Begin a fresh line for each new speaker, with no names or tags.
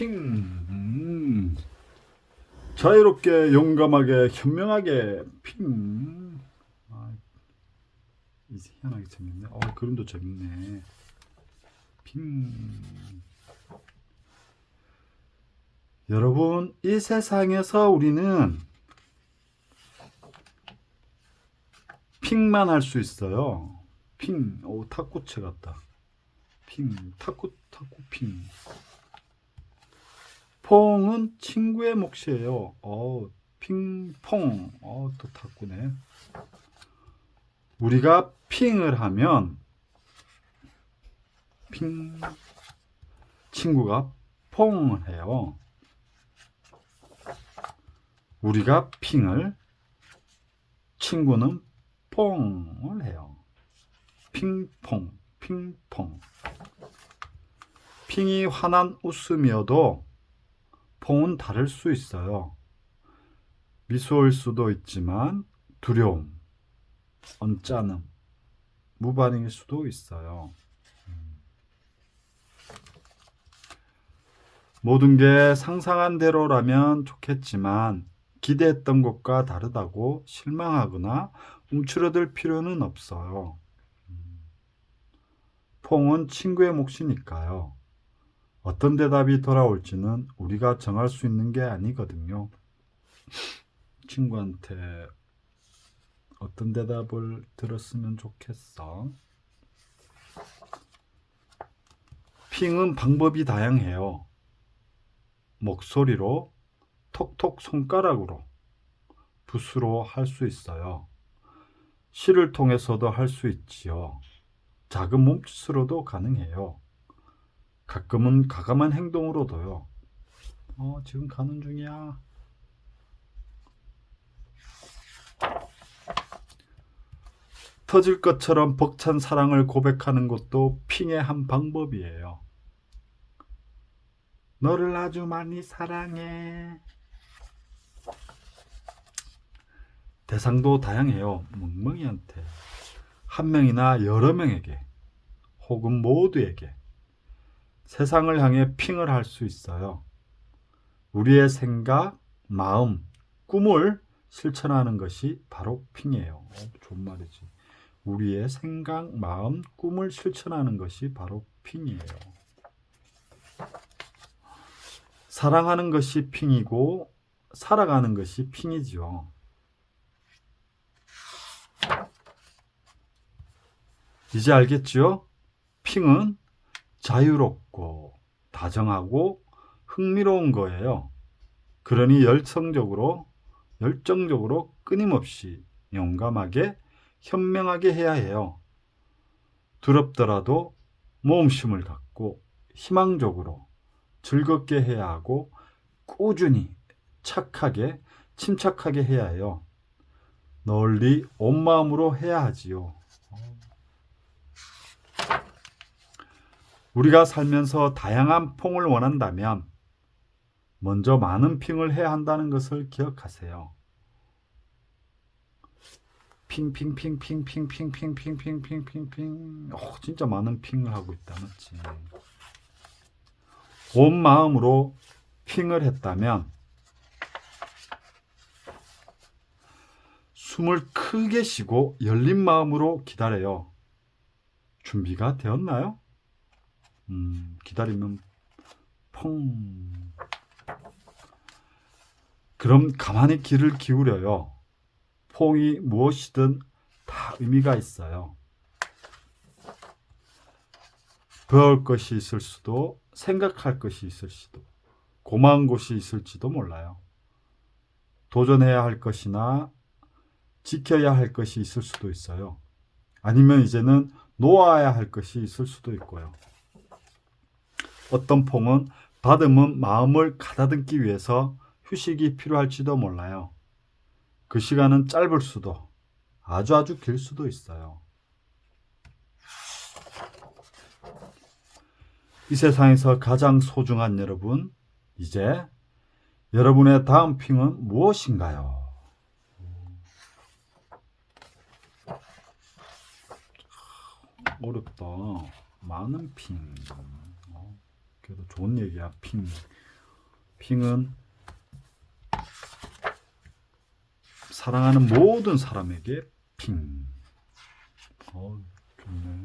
핑. 음. 자유롭게 용감하게 현명하게 핑. 아, 이제 희한하게 재밌네. 어, 그림도 재밌네. 핑. 여러분, 이 세상에서 우리는 핑만 할 수 있어요. 핑. 오, 탁구채 같다. 핑. 탁구, 탁구 핑. 퐁은 친구의 몫이에요. 어, 핑퐁. 어, 또 탁구네. 우리가 핑을 하면 핑 친구가 퐁을 해요. 우리가 핑을 친구는 퐁을 해요. 핑퐁, 핑퐁. 핑이 환한 웃음이어도 퐁은 다를 수 있어요. 미소일 수도 있지만 두려움, 언짢음, 무반응일 수도 있어요. 음. 모든 게 상상한 대로라면 좋겠지만 기대했던 것과 다르다고 실망하거나 움츠러들 필요는 없어요. 음. 퐁은 친구의 몫이니까요. 어떤 대답이 돌아올지는 우리가 정할 수 있는 게 아니거든요. 친구한테 어떤 대답을 들었으면 좋겠어. 핑은 방법이 다양해요. 목소리로, 톡톡 손가락으로, 붓으로 할 수 있어요. 시를 통해서도 할 수 있지요. 작은 몸짓으로도 가능해요. 가끔은 가감한 행동으로도요. 어, 지금 가는 중이야. 터질 것처럼 벅찬 사랑을 고백하는 것도 핑의 한 방법이에요. 너를 아주 많이 사랑해. 대상도 다양해요. 멍멍이한테. 한 명이나 여러 명에게. 혹은 모두에게. 세상을 향해 핑을 할 수 있어요. 우리의 생각, 마음, 꿈을 실천하는 것이 바로 핑이에요. 어, 좋은 말이지. 우리의 생각, 마음, 꿈을 실천하는 것이 바로 핑이에요. 사랑하는 것이 핑이고 살아가는 것이 핑이지요. 이제 알겠죠? 핑은 자유롭고 다정하고 흥미로운 거예요. 그러니 열성적으로, 열정적으로 끊임없이 용감하게 현명하게 해야 해요. 두렵더라도 모험심을 갖고 희망적으로 즐겁게 해야 하고 꾸준히 착하게 침착하게 해야 해요. 널리 온 마음으로 해야 하지요. 우리가 살면서 다양한 퐁을 원한다면 먼저 많은 핑을 해야 한다는 것을 기억하세요. 핑핑핑핑핑핑핑핑핑핑핑핑 오, 진짜 많은 핑을 하고 있다 맞지 온 마음으로 핑을 했다면 숨을 크게 쉬고 열린 마음으로 기다려요 준비가 되었나요? 음, 기다리면 퐁 그럼 가만히 귀를 기울여요 퐁이 무엇이든 다 의미가 있어요. 배울 것이 있을 수도, 생각할 것이 있을 수도, 고마운 것이 있을지도 몰라요. 도전해야 할 것이나 지켜야 할 것이 있을 수도 있어요. 아니면 이제는 놓아야 할 것이 있을 수도 있고요. 어떤 퐁은 다듬은 마음을 가다듬기 위해서 휴식이 필요할지도 몰라요. 그 시간은 짧을 수도 아주 아주 길 수도 있어요. 이 세상에서 가장 소중한 여러분, 이제 여러분의 다음 핑은 무엇인가요? 어렵다. 많은 핑. 그래도 좋은 얘기야 핑. 핑은 사랑하는 모든 사람에게 핑. 어, 좋네.